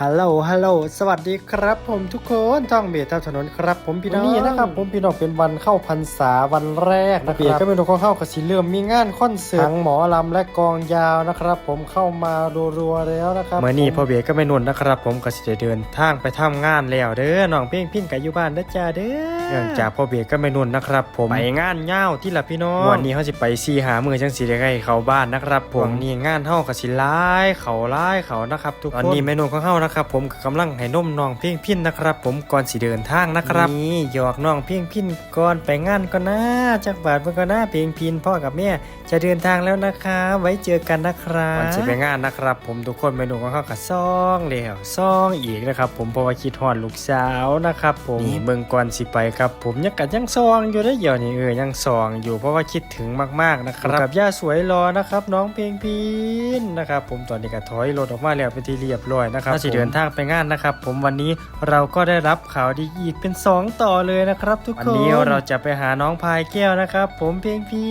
ฮัลโหล ฮัลโหล สวัสดีครับผมทุกคนท่องเบียดเท่าถนนครับ ผมพี่น้องนี่นะครับผมพี่น้องเป็นวันเข้าพรรษาวันแรกนะครับเบียดก็เป็นวันเข้ากับสีเริ่มมีงานคอนเสิร์ตทั้งหมอลำและกองยาวนะครับ ผมเข้ามารัวๆแล้วนะครับเมื่อนี้พ่อเบียก็ไม่นุ่นนะครับ ผมก็สิได้เดินทางไปทำงานแล้วเด้อน้องเพ่งพินกับอยู่บ้านเด้อจ้าเด้อเนื่องจากพ่อเบียก็ไม่นุ่นนะครับผมไปงานเงาวที่ละพี่น้องวันนี้เขาสิไปซีหามือจังสีได้ให้เขาบ้านนะครับผมนี่งานเฮากับสิไล่เขาไล่เขานะครับ ทุกคนตอนนี้เมนูของเฮานะครับผมก็กำลังให้นมน้องเพียงพินนะครับผมก่อนสิเดินทางนะครับนี่หยอกน้องเพียงพินก่อนไปงานก็นะจักบาทเพิ่นก็นะเพียงพินพ่อกับแม่จะเดินทางแล้วนะคะไว้เจอกันนะครับก่อนสิไปงานนะครับ ผมทุกคนเมนูของเฮาก็ซ่องแล้วซ่องอีกนะครับผมเพราะว่าคิดฮอดลูกสาวนะครับผมนี่เบิ่งก่อนสิไปครับผมยังกัยังซองอยู่ได้อเดี๋ยวนี้เออยังซองอยู่เพราะว่าคิดถึงมากๆนะครับกับย่าสวยรอนะครับ น้องเพียงพินนะครับผมตอนนี้ก็ถอยรถออกมาแล้วเป็นที่เรียบร้อยนะครับสิเดินทางไปงานนะครับ ผมวันนี้เราก็ได้รับข่าวดีอีกเป็น 2 ต่อเลยนะครับ ทุกคนวันนี้เราจะไปหาน้องพายแก้วนะครับ ผมเพียงพิ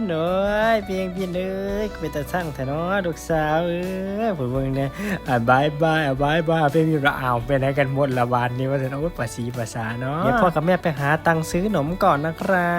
นเอ้ยเพียงพินเอ้ยเป็นตาช่างแต่เนาะลูกสาวเอ้ยผมเบิ่งเนี่ยอะบายบายอะบายบายเพียงพินเราเอาวไปไหนกันหมดละบานนี้ว่าจะโอ้ยภาษีภาษาเนาะเดี๋ยวพ่อกับแม่ไปหาตังค์ซื้อขนมก่อนนะครั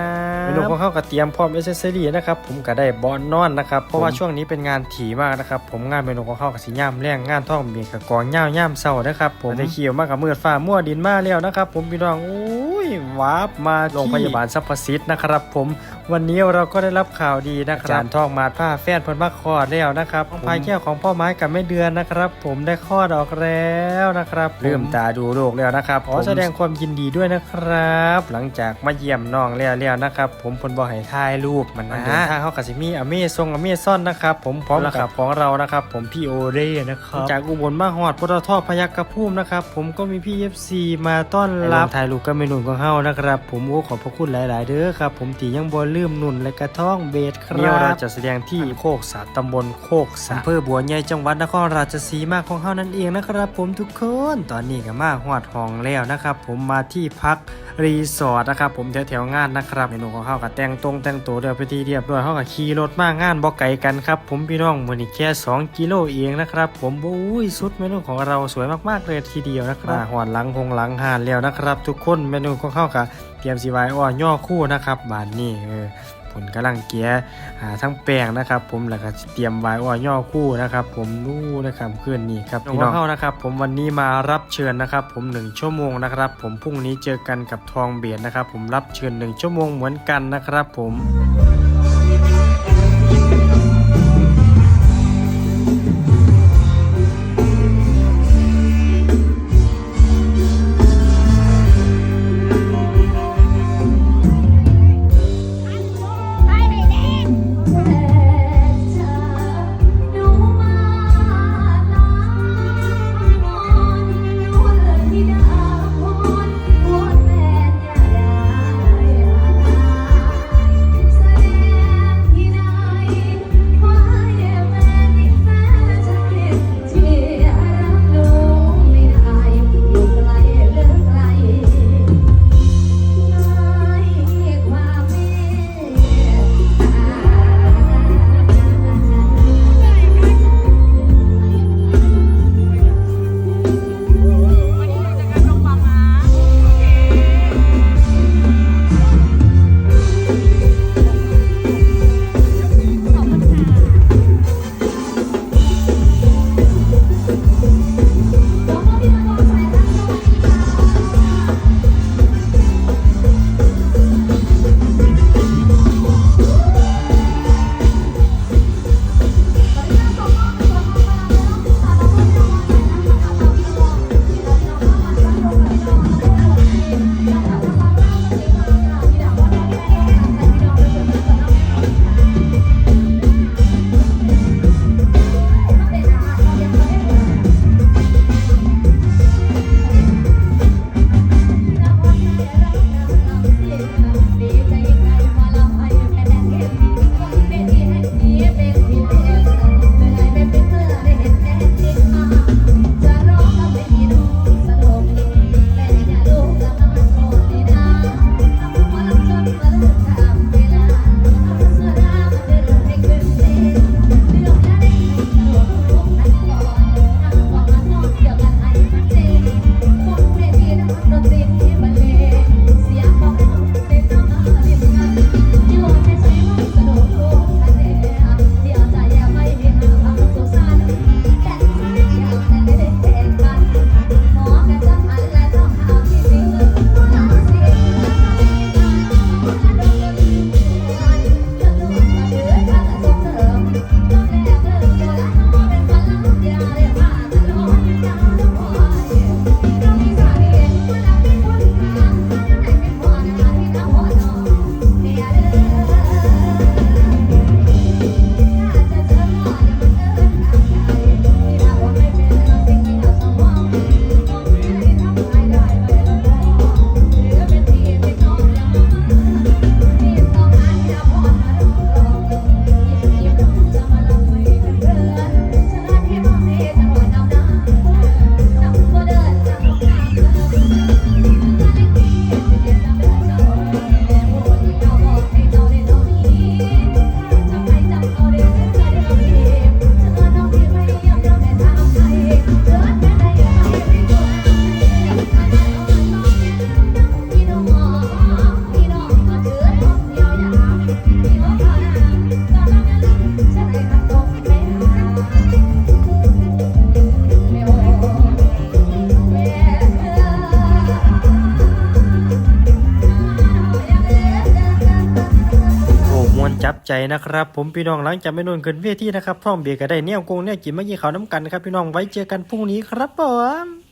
บเมนูของเขาก็เตรียมพร้อมเอเซอรี่นะครับผมก็ได้บอนนอนนะครับเพราะว่าช่วงนี้เป็นงานถี่มากนะครับผมงานเมนูของเขากับสีย่ามแรงงานท่องเบียดกับกองย่าวย่ามเศร้านะครับผมได้เขียวมากกับมืดฟ้ามั่วดินมาแล้วนะครับผมพี่น้องโอ้ยวาร์ปมาโรงพยาบาลซัพพซิตนะครับ ผมวันนี้เราก็ได้รับข่าวดีนะครับอาจารย์ทองมาดผ้าแฟนเพิ่นมาคลอดแล้วนะครับน้องพายแก้วของพ่อไม้กับแม่เดือนนะครับ ผมได้คลอดออกแล้วนะครับลืมตาดูโลกแล้วนะครับขอแสดงความยินดีด้วยนะครับ หลังจากมาเยี่ยมน้องแล้วแล้วนะครับ ผมเพิ่นบอกให้ถ่ายรูปมันนะทางเขากับสิมีอเมซงอเมซอนนะครับผมพร้อมกับของเรานะครับผมพี่โอเร่นะครับจากอุบลมาฮอดปตทพยัคฆภูมินะครับผมก็มีพี่ FC มาต้อนรับถ่ายรูปกับเมนูของเฮานะครับ ผมโอ้ขอบพระคุณหลาย ๆ เด้อครับ ผมตียังบ่ลืมนุ่นและกระท่องเบสครับเนี่ยเราจะแสดงที่โคกสาตำบลโคกสาอำเภอบัวใหญ่จังหวัดนครราชสีมาของเฮานั่นเองนะครับ ผมทุกคนตอนนี้ก็มาฮอดห้องแล้วนะครับ ผมมาที่พักรีสอร์ทนะครับ ผมแถวๆงานนะครับเมนูของเฮาก็แต่งตรงแต่งตัวเรียบไปทีเรียบร้อยเฮาก็ขี่รถมางานบ่ไกลกันครับ ผมพี่น้องมื้อนี้แค่2กิโลเองนะครับ ผมโอ้ยสุดเมนูของเราสวยมากๆเลยทีเดียวนะครับมาฮอดหลังหงหลังหานแล้วนะครับ ทุกคนเมนูของเฮาก็เตรียมสิไว้อ้อย่อคู่นะครับบานนี้เออผลกำลังเกียหาทั้งแป้งนะครับ ผมแล้วก็เตรียมไว้ว่าย่อคู่นะครับ ผมนู่นะครับคืนนี้ครับพี่น้องเข้านะครับ ผมวันนี้มารับเชิญนะครับ ผมหนึ่งชั่วโมงนะครับ ผมพรุ่งนี้เจอกันกับทองเบียดนะครับ ผมรับเชิญหนึ่งชั่วโมงเหมือนกันนะครับ ผม ใจนะครับผมพี่น้องหลังจากไม่นอนขึ้นเวทีนะครับพร้อมเบียร์ก็ได้เนี่ยกงเนี่ยกินเมื่อกี้เขาน้ำกันครับพี่น้องไว้เจอกันพรุ่งนี้ครับผม